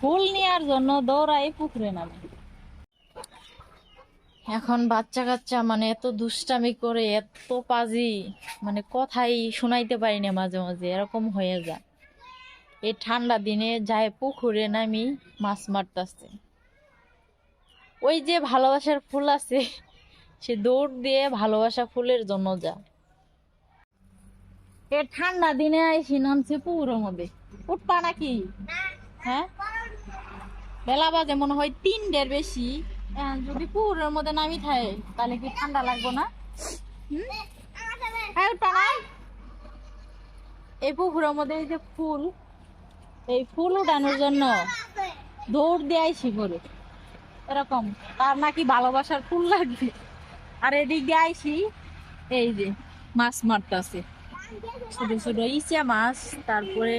ফুল নেওয়ার জন্য দৌড়াই পুকুরে নামে। এখন বাচ্চা কাচ্চা মানে এত দুষ্টামি করে এত পাজি মানে কথাই শোনাইতে পারি না মাঝে মাঝে এরকম হয়ে যায়। এই ঠান্ডা দিনে যায় পুকুরে নামি মাছ মারতাছে। ওই যে ভালোবাসার ফুল আছে সে দৌড় দিয়ে ভালোবাসা ফুলের জন্য যা এ ঠান্ডা দিনে আইসি নামছে পুকুরের মধ্যে। উঠপা নাকি? হ্যাঁ? বেলা বাজে মনে হয় তিনটের বেশি। যদি পুকুরের মধ্যে নামি থাকে, তাহলে কি ঠান্ডা লাগবো না? হ্যাঁ এই পুকুরের মধ্যে এই যে ফুল, এই ফুল উঠানোর জন্য দৌড় দিয়ে আইসি করে এরকম, তার নাকি ভালোবাসার ফুল লাগবে। আর এদিক দিয়ে আইসি, এই যে মাছ মারতাছে। ছোট ছোট ইচা মাছ, তারপরে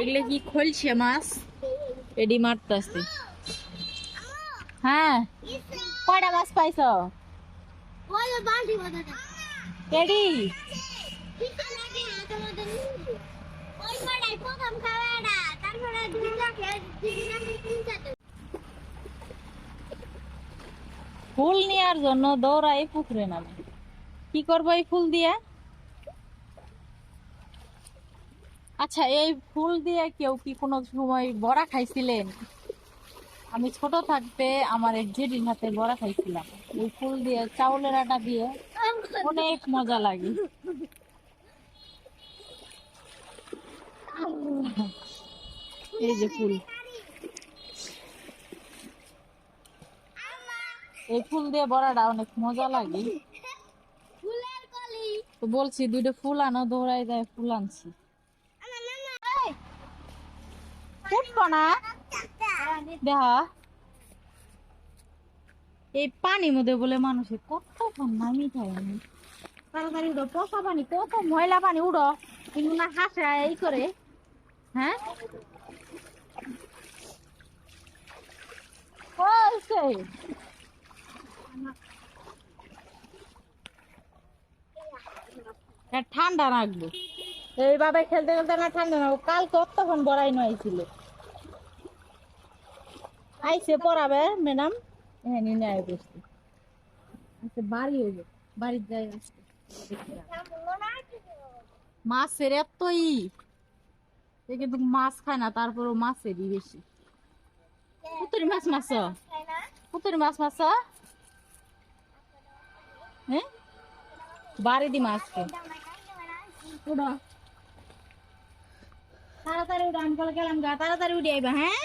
এগুলো কি খলছে মাছ? এডি মারতাছে। হ্যাঁ। কয়টা মাছ পাইছ? এডি ফুল নেওয়ার জন্য দৌড়াই পুকুরে নামে। কি করব এই ফুল দিয়ে? আচ্ছা এই ফুল দিয়ে কেউ কি কোনো সময় বড়া খাইছিলেন? আমি ছোট থাকতে আমার এক জেডির হাতে বড়া খাইছিলাম। এই ফুল দিয়ে চাউলের আটা দিয়ে অনেক মজা লাগে। এই যে ফুল। এই ফুল দিয়ে বড়াটা অনেক মজা লাগে। তো বলছি দুইটা ফুল আনো দৌড়াই দেয় ফুল আনছি। ফুটবো না। এই পানির মধ্যে বলে মানুষের কতক্ষণ নামি থাকে উঠো, পচা পানি, কত ময়লা পানি কিন্তু না এই করে। হ্যাঁ? ঠান্ডা রাখব। এইভাবে খেলতে খেলতে না ঠান্ডা রাখব। কাল কতক্ষণ বড়াই নয়ছিল আইসে পড়াবে ম্যাডাম হ্যাঁ নিয়ে আয় বসতে আচ্ছা বাড়ি হইব বাড়ির যাই আসতে মাছের এতই এ কিন্তু মাছ খায় না তারপরও মাছেরই বেশি পুতুরি মাছ মাছ পুতুরি মাছ মাছ হ্যাঁ বাড়ি দি মাছ কে উড়ো তাড়াতাড়ি উঠো আমি বলে গেলাম গা তাড়াতাড়ি উঠে আইবা হ্যাঁ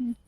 Mm.